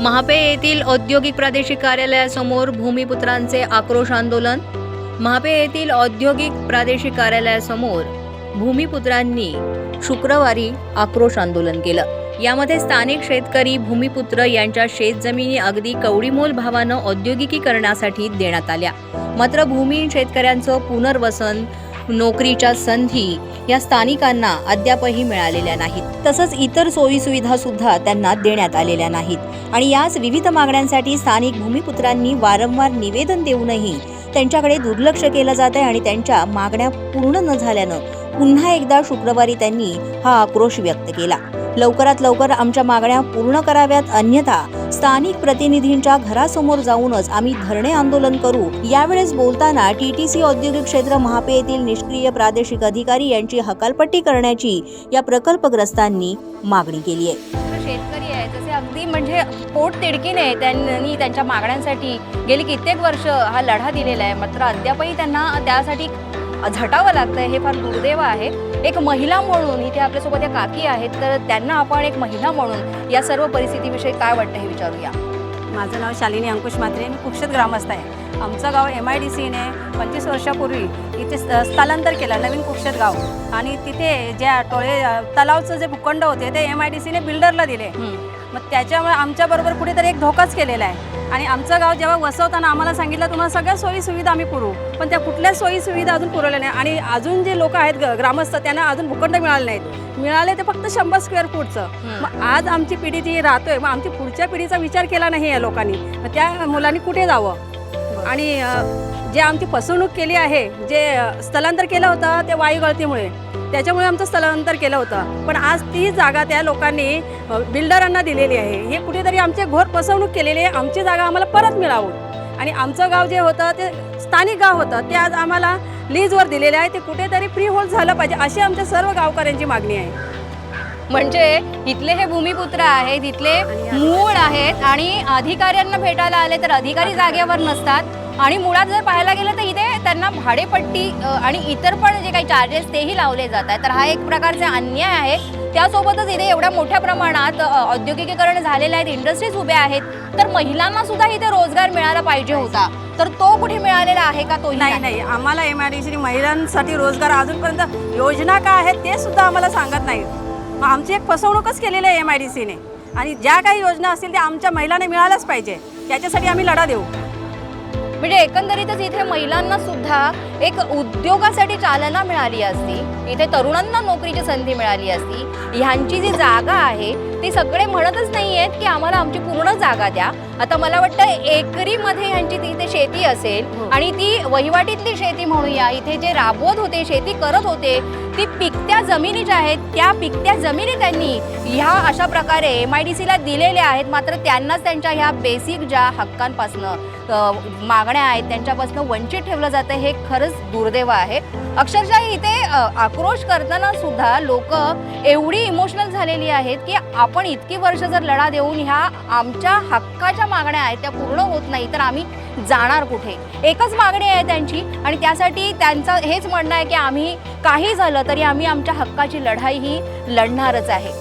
महापे येथील औद्योगिक प्रादेशिक कार्यालयासमोर भूमिपुत्रांचे आक्रोश आंदोलन. महापे येथील औद्योगिक प्रादेशिक कार्यालयासमोर भूमिपुत्रांनी शुक्रवारी आक्रोश आंदोलन केलं. यामध्ये स्थानिक शेतकरी भूमिपुत्र यांच्या शेतजमिनी अगदी कवडीमोल भावानं औद्योगिकीकरणासाठी देण्यात आल्या. मात्र भूमी शेतकऱ्यांचं पुनर्वसन नोकरीच्या संधी या स्थानिकांना अद्यापही मिळालेल्या नाहीत. तसंच इतर सोयीसुविधा सुद्धा त्यांना देण्यात आलेल्या नाहीत. आणि याच विविध मागण्यांसाठी स्थानिक भूमिपुत्रांनी वारंवार निवेदन देऊनही त्यांच्याकडे दुर्लक्ष केलं जात आहे आणि त्यांच्या मागण्या पूर्ण न झाल्यानं पुन्हा एकदा शुक्रवारी त्यांनी हा आक्रोश व्यक्त केला. लवकरात लवकर आमच्या मागण्या पूर्ण कराव्यात अन्यथा स्थानिक प्रतिनिधींच्या घरासमोर जाऊनच आम्ही धरणे आंदोलन करू. यावेळेस बोलताना टीटीसी औद्योगिक क्षेत्र महापे येथील निष्क्रिय प्रादेशिक अधिकारी यांची हकालपट्टी करण्याची या प्रकल्पग्रस्तांनी मागणी केली आहे. शेतकरी आहे. तसे अगदी म्हणजे पोट तिडकीने त्यांनी त्यांच्या मागण्यांसाठी गेली कित्येक वर्ष हा लढा दिलेला आहे. मात्र अद्यापही त्यांना त्यासाठी झटावं लागतं हे फार दुर्दैव आहे. एक महिला म्हणून इथे आपल्यासोबत या काकी आहेत. तर त्यांना आपण एक महिला म्हणून या सर्व परिस्थितीविषयी काय वाटतं हे विचारूया. माझं नाव शालिनी अंकुश मात्रे मी कुक्षत ग्रामस्थ आहे. आमचं गाव एम आय डी सीने पंचवीस वर्षापूर्वी इथे स्थलांतर केलं नवीन कुक्षत गाव. आणि तिथे ज्या टोळे तलावचं जे भूखंड होते ते एम आय डी सीने बिल्डरला दिले. मग त्याच्यामुळे आमच्याबरोबर कुठेतरी एक धोकाच केलेला आहे. आणि आमचं गाव जेव्हा वसवताना आम्हाला सांगितलं तुम्हाला सगळ्या सोयी सुविधा आम्ही पुरवू. पण त्या कुठल्याच सोयी सुविधा अजून पुरवल्या नाही. आणि अजून जे लोक आहेत ग्रामस्थ त्यांना अजून भूखंड मिळाले नाहीत. मिळाले ते फक्त शंभर स्क्वेअर फूटचं. मग आज आमची पिढी जी राहतोय मग आमची पुढच्या पिढीचा विचार केला नाही या लोकांनी. मग त्या मुलांनी कुठे जावं? आणि जे आमची फसवणूक केली आहे जे स्थलांतर केलं होतं ते वायू गळतीमुळे. त्याच्यामुळे आमचं स्थलांतर केलं होतं. पण आज ती जागा त्या लोकांनी बिल्डरांना दिलेली आहे. हे कुठेतरी आमचे घोर फसवणूक केलेली आहे. आमची जागा आम्हाला परत मिळावं. आणि आमचं गाव जे होतं ते स्थानिक गाव होतं ते आज आम्हाला लीजवर दिलेले आहे. ते कुठेतरी फ्री होल्ड झालं पाहिजे अशी आमच्या सर्व गावकऱ्यांची मागणी आहे. म्हणजे इथले हे भूमिपुत्र आहेत इथले मूळ आहेत आणि अधिकाऱ्यांना भेटायला आले तर अधिकारी जागेवर नसतात. आणि मुळात जर पाहायला गेलं तर त्यांना भाडेपट्टी आणि इतर पण जे काही चार्जेस तेही लावले जात आहेत. तर हा एक प्रकारचा अन्याय आहे. त्यासोबतच इथे एवढ्या मोठ्या प्रमाणात औद्योगिकीकरण झालेले आहेत. इंडस्ट्रीज उभ्या आहेत. तर महिलांना सुद्धा इथे रोजगार मिळाला पाहिजे होता. तर तो कुठे मिळालेला आहे का तो नाही नाही. आम्हाला एम आय डी सी महिलांसाठी रोजगार अजूनपर्यंत योजना काय आहेत ते सुद्धा आम्हाला सांगत नाहीत. मग आमची एक फसवणूकच केलेली आहे एम आय डी सीने आणि ज्या काही योजना असतील त्या आमच्या महिलांना मिळाल्याच पाहिजे. त्याच्यासाठी आम्ही लढा देऊ. म्हणजे एकंदरीतच इथे महिलांना सुद्धा एक उद्योगासाठी चालना मिळाली असती. इथे तरुणांना नोकरीची संधी मिळाली असती. ह्यांची जी जागा आहे ती सगळे म्हणतच नाही आहेत की आम्हाला आमची पूर्ण जागा द्या. आता मला वाटतं एकरीमध्ये ह्यांची तिथे शेती असेल आणि ती वहिवाटीतली शेती म्हणूया इथे जे राबवत होते शेती करत होते ती पिकत्या जमिनी ज्या आहेत त्या पिकत्या जमिनी त्यांनी ह्या अशा प्रकारे एम आय डी सीला दिलेल्या आहेत. मात्र त्यांनाच त्यांच्या ह्या बेसिक ज्या हक्कांपासनं मागण्या आहेत त्यांच्यापासून वंचित ठेवलं जातं हे खरंच दुर्दैव आहे. अक्षरशः इथे आक्रोश करताना सुद्धा लोक एवढी इमोशनल झालेली आहेत की आपण इतकी वर्ष जर लढा देऊन ह्या आमच्या हक्काच्या मागण्या आहेत त्या पूर्ण होत नाही तर आम्ही जाणार कुठे? एकच मागणी आहे त्यांची आणि त्यासाठी त्यांचं हेच म्हणणं आहे की आम्ही काही झालं तरी आम्ही आमच्या हक्काची लढाई ही लढणारच आहे.